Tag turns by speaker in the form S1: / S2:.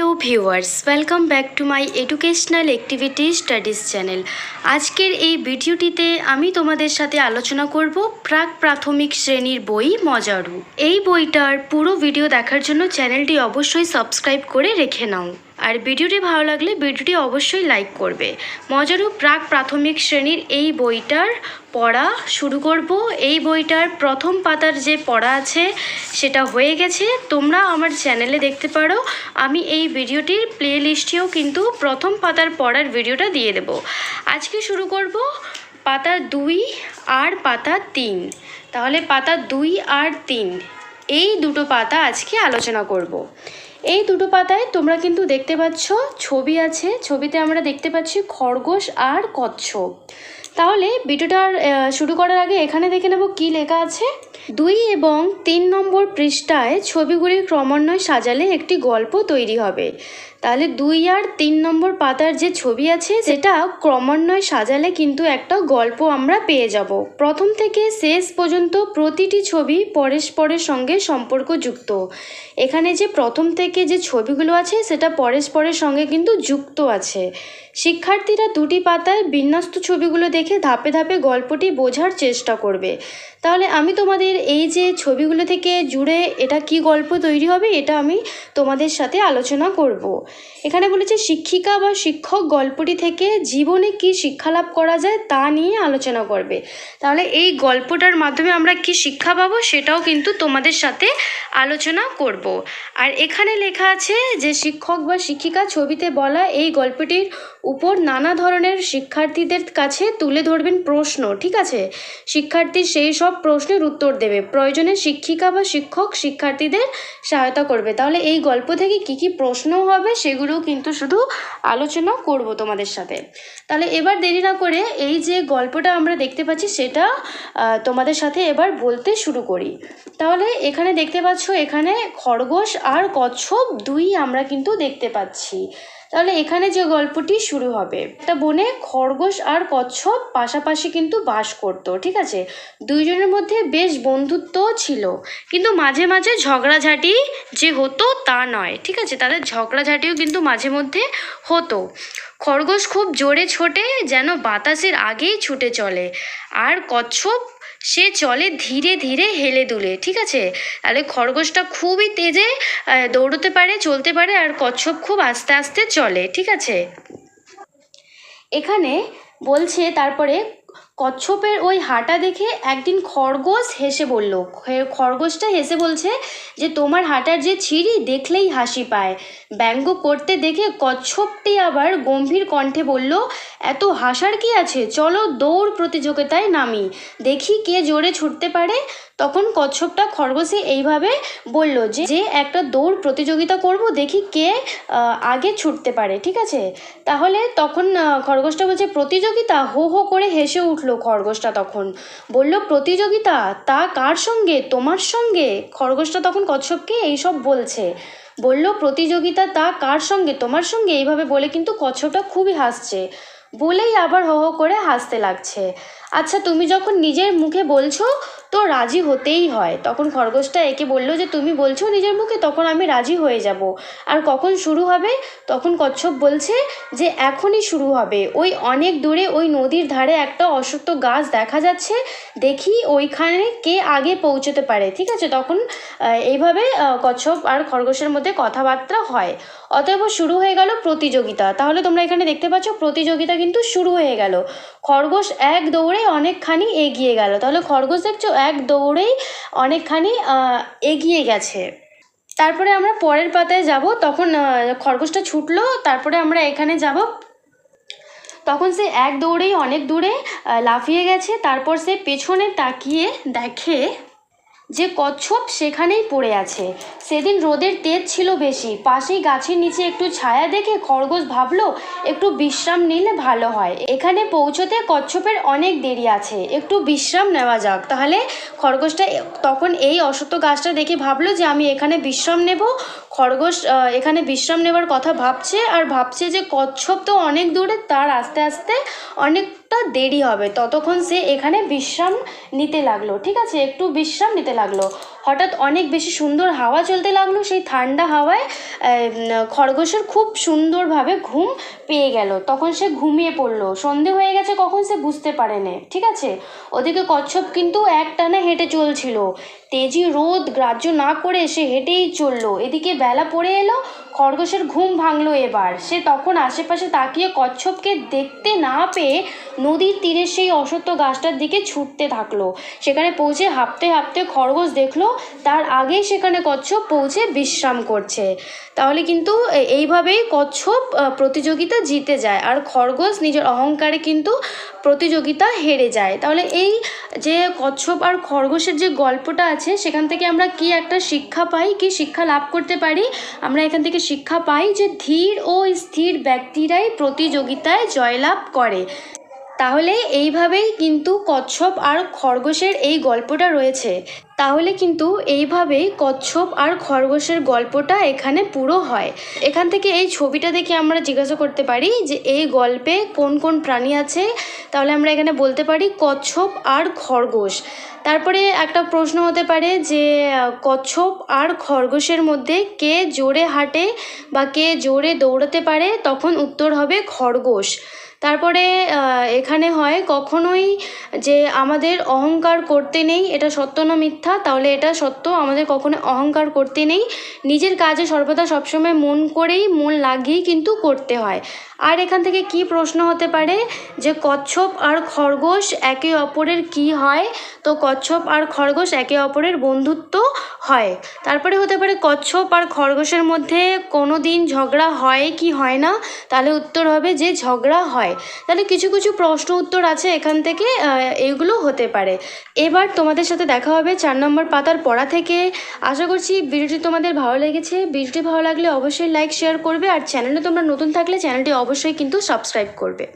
S1: Hello viewers, welcome back to my educational activity studies channel. আজকের এই ভিডিওটিতে আমি তোমাদের সাথে আলোচনা করব প্রাক প্রাথমিক শ্রেণির বই মজারু। এই বইটার পুরো ভিডিও দেখার জন্য চ্যানেলটি অবশ্যই সাবস্ক্রাইব করে রেখে নাও। আর ভিডিওটি ভালো লাগলে ভিডিওটি অবশ্যই লাইক করবে। মজারু প্রাক প্রাথমিক শ্রেণির এই বইটার পড়া শুরু করব। এই বইটার প্রথম পাতার যে পড়া আছে, সেটা হয়ে গেছে। তোমরা আমার চ্যানেলে দেখতে পারো, আমি এই ভিডিওটির প্লে লিস্টেও কিন্তু প্রথম পাতার পড়ার ভিডিওটা দিয়ে দেব। আজকে শুরু করব পাতা দুই আর পাতা তিন। তাহলে পাতা দুই আর তিন, এই দুটো পাতা আজকে আলোচনা করব। এই দুটো পাতায় তোমরা কিন্তু দেখতে পাচ্ছ, ছবি আছে, ছবিতে আমরা দেখতে পাচ্ছি খরগোশ আর কচ্ছপ। তাহলে ভিডিওটার শুরু করার আগে এখানে দেখে নেব কি লেখা আছে। দুই এবং তিন নম্বর পৃষ্ঠায় ছবিগুলির ক্রমান্বয়ে সাজালে একটি গল্প তৈরি হবে। তাহলে দুই আর তিন নম্বর পাতার যে ছবি আছে, সেটা ক্রমান্বয়ে সাজালে কিন্তু একটা গল্প আমরা পেয়ে যাব। প্রথম থেকে শেষ পর্যন্ত প্রতিটি ছবি পরস্পরের সঙ্গে সম্পর্কযুক্ত। এখানে যে প্রথম থেকে যে ছবিগুলো আছে, সেটা পরস্পরের সঙ্গে কিন্তু যুক্ত আছে। শিক্ষার্থীরা দুটি পাতায় বিন্যস্ত ছবিগুলো দেখে ধাপে ধাপে গল্পটি বোঝার চেষ্টা করবে। তাহলে আমি তোমাদের এই যে ছবিগুলো থেকে জুড়ে এটা কি গল্প তৈরি হবে, এটা আমি তোমাদের সাথে আলোচনা করব। এখানে বলেছে, শিক্ষিকা বা শিক্ষক গল্পটি থেকে জীবনে কি শিক্ষালাভ করা যায় তা নিয়ে আলোচনা করবে। তাহলে এই গল্পটার মাধ্যমে আমরা কি শিক্ষা পাবো সেটাও কিন্তু তোমাদের সাথে আলোচনা করব। আর এখানে লেখা আছে যে, শিক্ষক বা শিক্ষিকা ছবিতে বলা এই গল্পটির উপর নানা ধরনের শিক্ষার্থীদের কাছে তুলে ধরবেন প্রশ্ন। ঠিক আছে? শিক্ষার্থী সেই সব প্রশ্নের উত্তর দেবে। প্রয়োজনে শিক্ষিকা বা শিক্ষক, শিক্ষার্থীদের সহায়তা করবে। তাহলে এই গল্প থেকে কি কি প্রশ্ন হবে সেগুলো কিন্তু শুধু আলোচনা করব তোমাদের সাথে। তাহলে এবার দেরি না করে এই যে গল্পটা আমরা দেখতে পাচ্ছি সেটা তোমাদের সাথে এবার বলতে শুরু করি। তাহলে এখানে দেখতে পাচ্ছ এখানে খরগোশ আর কচ্ছপ দুই আমরা কিন্তু দেখতে পাচ্ছি। তাহলে এখানে যে গল্পটি শুরু হবে, একটা বনে খরগোশ আর কচ্ছপ পাশাপাশি কিন্তু বাস করতো, ঠিক আছে? দুইজনের মধ্যে বেশ বন্ধুত্ব ছিল, কিন্তু মাঝে মাঝে ঝগড়াঝাটি যে হতো তা নয়, ঠিক আছে? তাদের ঝগড়াঝাটিও কিন্তু মাঝে মধ্যে হতো। খরগোশ খুব জোরে ছোটে, যেন বাতাসের আগেই ছুটে চলে। আর কচ্ছপ সে চলে ধীরে ধীরে হেলে দুলে, ঠিক আছে? তাহলে খরগোশটা খুবই তেজে দৌড়তে পারে, চলতে পারে আর কচ্ছপ খুব আস্তে আস্তে চলে, ঠিক আছে? এখানে বলছে তারপরে কচ্ছপের ওই হাঁটা দেখে একদিন খরগোশ হেসে বলল খরগোশটা হেসে বলছে যে তোমার হাঁটার যে ছিঁড়ি দেখলেই হাসি পায়। ব্যঙ্গ করতে দেখে কচ্ছপটি আবার গম্ভীর কণ্ঠে বলল, এত হাসার কি আছে? চলো দৌড় প্রতিযোগিতায় নামি। দেখি কে জোরে ছুটতে পারে। তখন কচ্ছপটা খরগোশে এইভাবে বলল, যে যে একটা দৌড় প্রতিযোগিতা করব, দেখি কে আগে ছুটতে পারে। ঠিক আছে? তাহলে তখন খরগোশটা বলছে, প্রতিযোগিতা হো হো করে হেসে উঠল। খরগোশটা তখন। বলল, প্রতিযোগিতা, তা কার সঙ্গে? তোমার সঙ্গে? খরগোশটা তখন কচ্ছপকে এইসব বলছে। বলল, প্রতিযোগিতা, তা কার সঙ্গে? তোমার সঙ্গে? এইভাবে বলে কিন্তু কচ্ছপটা খুবই হাসছে। বলেই আবার হ হো করে হাসতে লাগছে। আচ্ছা তুমি যখন নিজের মুখে বলছো, তো রাজি হতেই হয়। তখন খরগোশটা একে বলল যে, তুমি বলছো নিজের মুখে, তখন আমি রাজি হয়ে যাব। আর কখন শুরু হবে? তখন কচ্ছপ বলছে যে, এখনই শুরু হবে। ওই অনেক দূরে ওই নদীর ধারে একটা অশ্বত্থ গাছ দেখা যাচ্ছে। দেখি ওইখানে কে আগে পৌঁছতে পারে। ঠিক আছে? তখন এইভাবে কচ্ছপ আর খরগোশের মধ্যে কথাবার্তা হয়। অতএব শুরু হয়ে গেল প্রতিযোগিতা। তাহলে তোমরা এখানে দেখতে পাচ্ছ, প্রতিযোগিতা কিন্তু শুরু হয়ে গেল। খরগোশ এক দৌড়ে অনেকখানি এগিয়ে গেল। তাহলে খরগোশ দেখছ এক দৌড়েই অনেকখানি এগিয়ে গেছে। তারপরে আমরা পরের পাতায় যাব, তখন খরগোশটা ছুটলো, তারপরে আমরা এখানে যাব। তখন সে এক দৌড়েই অনেক দূরে লাফিয়ে গেছে, তারপর সে পেছনে তাকিয়ে দেখে যে কচ্ছপ সেখানেই পড়ে আছে। সেদিন রোদের তেজ ছিল বেশি। পাশেই গাছের নিচে একটু ছায়া দেখে খরগোশ ভাবলো, একটু বিশ্রাম নিলে ভালো হয়। এখানে পৌঁছতে কচ্ছপের অনেক দেরি আছে। একটু বিশ্রাম নেওয়া যাক। তাহলে খরগোশটা তখন এই অসত্য গাছটা দেখে ভাবলো যে, আমি এখানে বিশ্রাম নেব। খরগোশ এখানে বিশ্রাম নেবার কথা ভাবছে আর ভাবছে যে কচ্ছপ তো অনেক দূরে, তার আস্তে আস্তে অনেকটা দেরি হবে। ততক্ষণ সে এখানে বিশ্রাম নিতে লাগল, ঠিক আছে? একটু বিশ্রাম নিতে লাগল। হঠাৎ অনেক বেশি সুন্দর হাওয়া চলতে লাগল, সেই ঠান্ডা হাওয়ায় খরগোশের খুব সুন্দরভাবে ঘুম পেয়ে গেল। তখন সে ঘুমিয়ে পড়ল। সন্ধে হয়ে গেছে, কখন সে বুঝতে পারেনি, ঠিক আছে? ওদিকে কচ্ছপ কিন্তু একটানা হেঁটে চলছিল। তেজি রোদ গ্রাহ্য না করে সে হেঁটেই চলল। এদিকে বেলা পড়ে এলো খরগোশের ঘুম ভাঙলো এবার। সে তখন আশেপাশে তাকিয়ে কচ্ছপকে দেখতে না পেয়ে নদীর তীরে সেই অসত্য গাছটার দিকে ছুটতে থাকল। সেখানে পৌঁছে হাঁপতে হাঁপতে খরগোশ দেখল, তার আগেই সেখানে কচ্ছপ পৌঁছে বিশ্রাম করছে। তাহলে কিন্তু এইভাবেই কচ্ছপ প্রতিযোগিতা জিতে যায় আর খরগোশ নিজের অহংকারে কিন্তু প্রতিযোগিতা হেরে যায়। তাহলে এই যে কচ্ছপ আর খরগোশের যে গল্পটা আছে, সেখান থেকে আমরা কি একটা শিক্ষা পাই, কি শিক্ষা লাভ করতে পারি? আমরা এখান থেকে শিক্ষা পাই যে ধীর ও স্থির ব্যক্তিরাই প্রতিযোগিতায় জয়লাভ করে। তাহলে এইভাবেই কিন্তু কচ্ছপ আর খরগোশের এই গল্পটা রয়েছে। তাহলে কিন্তু এইভাবেই কচ্ছপ আর খরগোশের গল্পটা এখানে পুরো হয়। এখান থেকে এই ছবিটা দেখে আমরা জিজ্ঞাসা করতে পারি যে এই গল্পে কোন কোন প্রাণী আছে? তাহলে আমরা এখানে বলতে পারি কচ্ছপ আর খরগোশ। তারপরে একটা প্রশ্ন হতে পারে যে, কচ্ছপ আর খরগোশের মধ্যে কে জোরে হাঁটে বা কে জোরে দৌড়াতে পারে? তখন উত্তর হবে খরগোশ। তারপরে এখানে হয় কখনোই যে আমাদের অহংকার করতে নেই, এটা সত্য না মিথ্যা? তাহলে এটা সত্য, আমাদের কখনো অহংকার করতে নেই। নিজের কাজে সর্বদা সবসময় মন করেই, মন লাগিয়েই কিন্তু করতে হয়। আর এখান থেকে কি প্রশ্ন হতে পারে? যে কচ্ছপ আর খরগোশ একে অপরের কি হয়? তো কচ্ছপ আর খরগোশ একে অপরের বন্ধুত্ব হয়। তারপরে হতে পারে কচ্ছপ আর খরগোশের মধ্যে কোনো দিন ঝগড়া হয় কি হয় না? তাহলে উত্তর হবে যে ঝগড়া হয়। তাহলে কিছু কিছু প্রশ্ন উত্তর আছে এখান থেকে এইগুলো হতে পারে। এবার তোমাদের সাথে দেখা হবে চার নম্বর পাতার পড়া থেকে। আশা করছি ভিডিওটি তোমাদের ভালো লেগেছে। ভিডিওটি ভালো লাগলে অবশ্যই লাইক শেয়ার করবে। আর চ্যানেলে তোমরা নতুন থাকলে চ্যানেলটি অবশ্যই কিন্তু সাবস্ক্রাইব করবে।